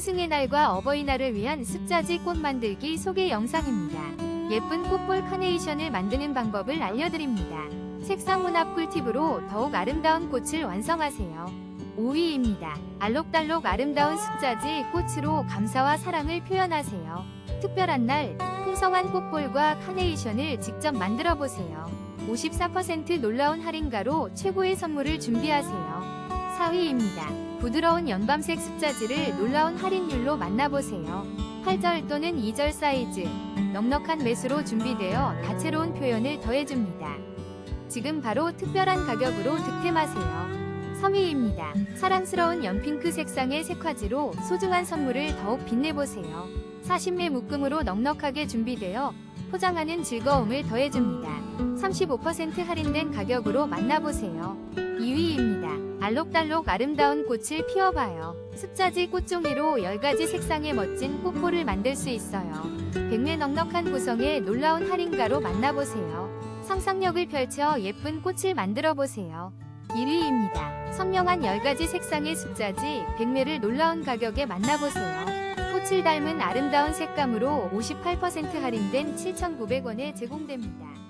스승의 날과 어버이날을 위한 습자지 꽃 만들기 소개 영상입니다. 예쁜 꽃볼 카네이션을 만드는 방법을 알려드립니다. 색상 혼합 꿀팁으로 더욱 아름다운 꽃을 완성하세요. 5위입니다. 알록달록 아름다운 습자지 꽃으로 감사와 사랑을 표현하세요. 특별한 날, 풍성한 꽃볼과 카네이션을 직접 만들어 보세요. 54% 놀라운 할인가로 최고의 선물을 준비하세요. 4위입니다. 부드러운 연밤색 습자지를 놀라운 할인율로 만나보세요. 8절 또는 2절 사이즈, 넉넉한 매수로 준비되어 다채로운 표현을 더해줍니다. 지금 바로 특별한 가격으로 득템하세요. 3위입니다. 사랑스러운 연핑크 색상의 색화지로 소중한 선물을 더욱 빛내보세요. 40매 묶음으로 넉넉하게 준비되어 포장하는 즐거움을 더해줍니다. 35% 할인된 가격으로 만나보세요. 2위입니다. 알록달록 아름다운 꽃을 피워봐요. 습자지 꽃종이로 10가지 색상의 멋진 꽃볼을 만들 수 있어요. 백매 넉넉한 구성의 놀라운 할인가로 만나보세요. 상상력을 펼쳐 예쁜 꽃을 만들어 보세요. 1위입니다. 선명한 10가지 색상의 숫자지 100매를 놀라운 가격에 만나보세요. 꽃을 닮은 아름다운 색감으로 58% 할인된 7,900원에 제공됩니다.